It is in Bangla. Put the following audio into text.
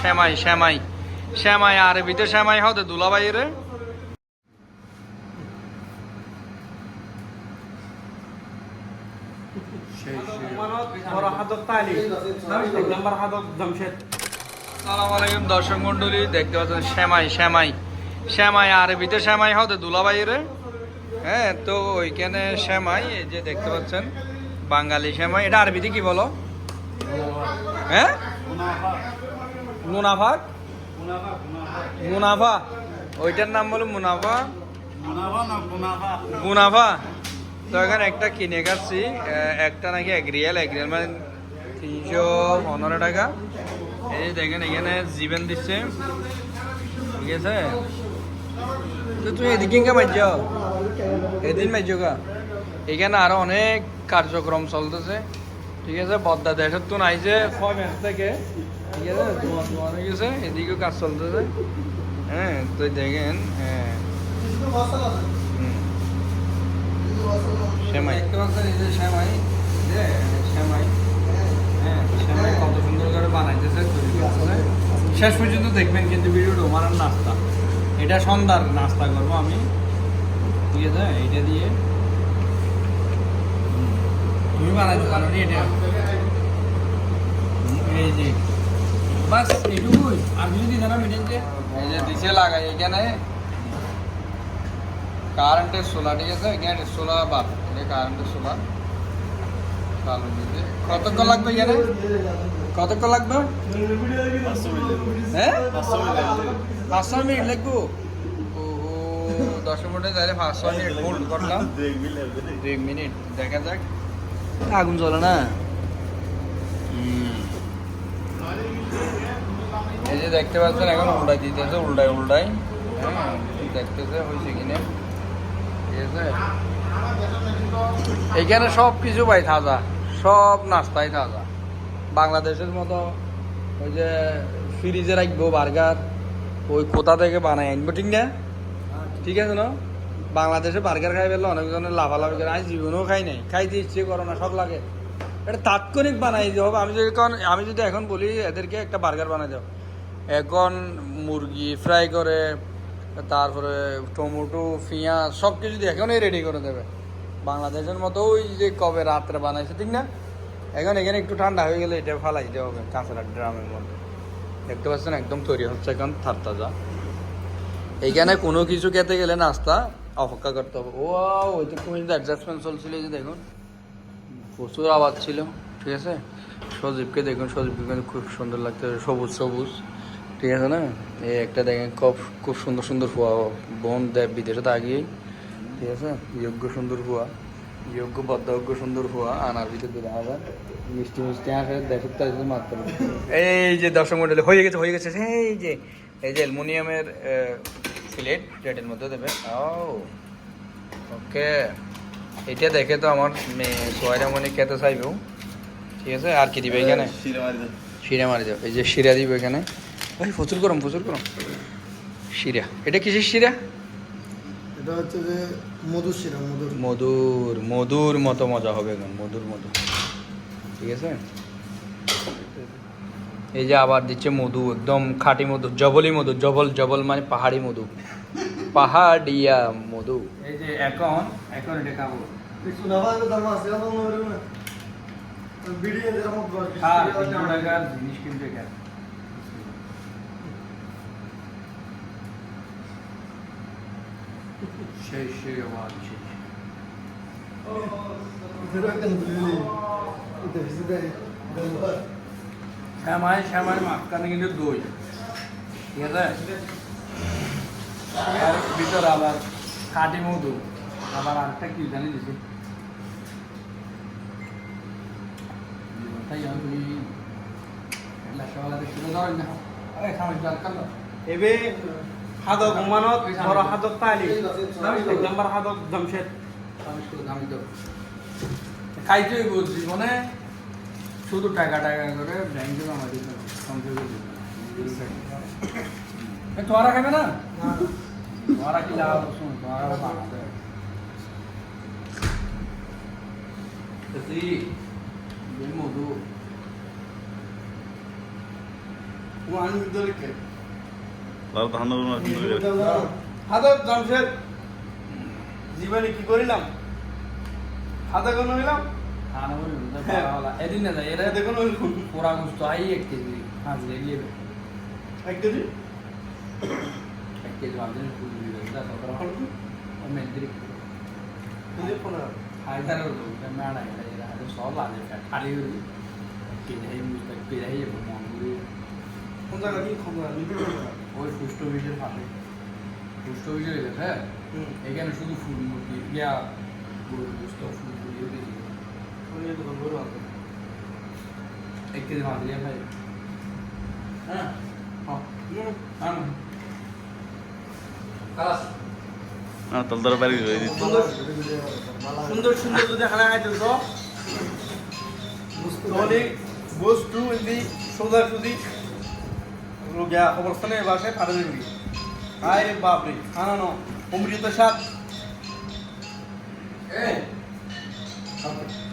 শ্যামাই শ্যামাই। শ্যামাই আরবিতে শ্যামাই হতে দুলাভাই রে। দর্শক মন্ডলী দেখতে পাচ্ছেন শ্যামাই শ্যামাই। শ্যামাই আরবিতে শ্যামাই হতে দুলাভাই রে। হ্যাঁ তো ওইখানে শ্যামাই এই যে দেখতে পাচ্ছেন বাঙালি শ্যামাই। এটা আরবিতে কি বলো? হ্যাঁ? মুনাফা? মুনাফা। ওইটার নাম বলো মুনাফা। মুনাফা। তো এখানে একটা কিনে খাচ্ছি। একটা নাকি এক রিয়াল এক রিয়াল মানে তিনশো পনেরো টাকা। এই দেখেন, এখানে জীবন দিচ্ছে। ঠিক আছে? তো তুমি এদিকে মাইজ এদিন কা এখানে আরও অনেক কার্যক্রম চলতেছে। ঠিক আছে বদ্দা দেশের তো ছয় মাস থেকে। ঠিক আছে এদিকেও কাজ চলতেছে। হ্যাঁ তো দেখেন হ্যাঁ। শ্যামাই। যে শ্যামাই, যে হ্যাঁ শ্যামাই কত সুন্দর করে বানাইতেছে শেষ পর্যন্ত দেখবেন কিন্তু ভিডিওটা আমার নাস্তা। এটা সন্ধ্যার নাস্তা করব আমি। ঠিক আছে, এইটা দিয়ে। তুমি বানাইতে পারো নি এটা। এই যে বাস এইটুকুই। আর কিছু দিতে না মিটেন যে। এই যে দিছে লাগাই এখানে কারেন্টের সোলা ঠিক আছে? এখানে সোলা বাদ এটা কারেন্টের সোলা। চালু দিতে। কতক্ষণ লাগবে এখানে? কতক্ষণ লাগবে? হ্যাঁ? পাঁচশো মিনিট লাগবো দশ মিনিটে তাহলে পাঁচশো মিনিট হোল্ড করলাম। দুই মিনিট দেখা যাক। আগুন জ্বলে না? এই যে দেখতে পাচ্ছেন এখন উল্টাই দিতেছে উল্টাই উল্টাই হ্যাঁ দেখতেছে হয়েছে কিনা? ঠিক আছে? এখানে সব কিছু পাই তাজা সব নাস্তাই তাজা। বাংলাদেশের মতো ওই যে ফ্রিজে রাখব বার্গার ওই কোথা থেকে বানাই আনব ঠিক না? ঠিক আছে না? বাংলাদেশে বার্গার খাই পেলে অনেকজনের লাভালাভি করে। আমি জীবনেও খাই নাই। খাইতে ইচ্ছে করো না, সব লাগে। এটা তাৎক্ষণিক বানাই দিতে হবে। আমি যদি এখন আমি যদি এখন বলি, এদেরকে একটা বার্গার বানাই দাও। এখন মুরগি ফ্রাই করে, তারপরে টমেটো, পেঁয়াজ সব কিছু দিয়ে এখনই রেডি করে দেবে। বাংলাদেশের মতো ওই যে কবে রাত্রে বানাইছে, ঠিক না? এখন এখানে একটু ঠান্ডা হয়ে গেলে এটা ফালাই দিতে হবে কাঁচরা ড্রামের মধ্যে। দেখতে পাচ্ছেন, একদম তৈরি হচ্ছে এখন, থারতাজা। এইখানে কোনো কিছু খেতে গেলে নাস্তা অপেক্ষা করতে হবে। ও ওই তো তুমি অ্যাডজাস্টমেন্ট চলছিল যে দেখুন। প্রচুর আওয়াজ ছিল, ঠিক আছে? সজীবকে দেখুন, সজীবকে কিন্তু খুব সুন্দর লাগতে সবুজ সবুজ, ঠিক আছে না? এই একটা দেখেন, খুব খুব সুন্দর সুন্দর ফুয়া, বোন দেব বিদেশে থাকিয়ে ঠিক আছে? যোগ্য সুন্দর ফুয়া, যোগ্য, বদ্ধযোগ্য সুন্দর ফুয়া, আনার ভিতরে দেখা যায়। মিষ্টি মিষ্টি আসে দেশের তার মাত্র। এই যে দর্শক মন্ডলী হয়ে গেছে হয়ে গেছে এই যে এই যে অ্যালুমিনিয়ামের প্লেট প্লেটের মধ্যে দেবে। ও ওকে। এটা দেখে তো আমার মেয়ে মনে খেতে চাইবেও ঠিক আছে আর কি দিবে এখানে? শিরা মারি যাও এই যে শিরা দিবে এখানে। ভাই প্রচুর গরম প্রচুর গরম। শিরা। এটা কিসের শিরা? এটা হচ্ছে যে মধুর শিরা মধুর। মধুর মধুর মতো মজা হবে এখন মধুর মধু ঠিক আছে? এই যে আবার দিচ্ছে মধু একদম খাঁটি মধু জবলি মধু জবল জবল মানে পাহাড়ি মধু। পাহাড়িয়া মধু। এই যে এখন এখন এটা খাব। সুনাবা দাম আছে এখন না বিড়ি এর মত বড় আর তিনশো টাকার জিনিস কিন্তু এখানে সেই সেই সেই শ্যামাই শ্যামাই মাঝখানে কিন্তু দই। ঠিক আছে? আর ভিতরে আবার কাটি মধু আবার আরেকটা কি জানি দিছি। এবে উমানত বড় তালি এক নম্বর জামশেদ। খাইতেই মানে? শুধু টাকা টাকা করে ব্যাংকে জমা দিতে হবে, সঞ্চয় করে দিতে হবে। তোরা খাবে না? তোরা কি লাভ? শুন তোরা। মধু ওয়ান ধান জামশেদ। জীবনে কি করিলাম? হাতে কোন হইলাম। এদিন না যায় এরা দেখুন পোড়া গুস্ত আই এক কেজি। হাঁস লেগে এক কেজি? এক কেজি ভাবছেন ফুল দিবে এটা তো মেন্দ্রি কেজি। পনেরো। হায়দার মেড়া এরা সব আছে খালি কেজাই কেজাই মঙ্গুরি কোন জায়গা কি খবর ওই সুষ্ঠ বিষের ফাটে সুষ্ঠ বিষয় হ্যাঁ এখানে শুধু ফুল মুরগি ইয়া গরুর গোস্ত ফুল বেশি হ্যাঁ? হ্যাঁ। হ্যাঁ খালাস তালদার বাড়ি হয়ে দিচ্ছে সুন্দর সুন্দর যদি খানা খাইতে তো? তাহলে বস্তু এমনি সোজা সুদি রোগিয়া অবস্থানে বাসায় ফাটা দিবি আয় বাপরে খানা নো অমৃত এই! আচ্ছা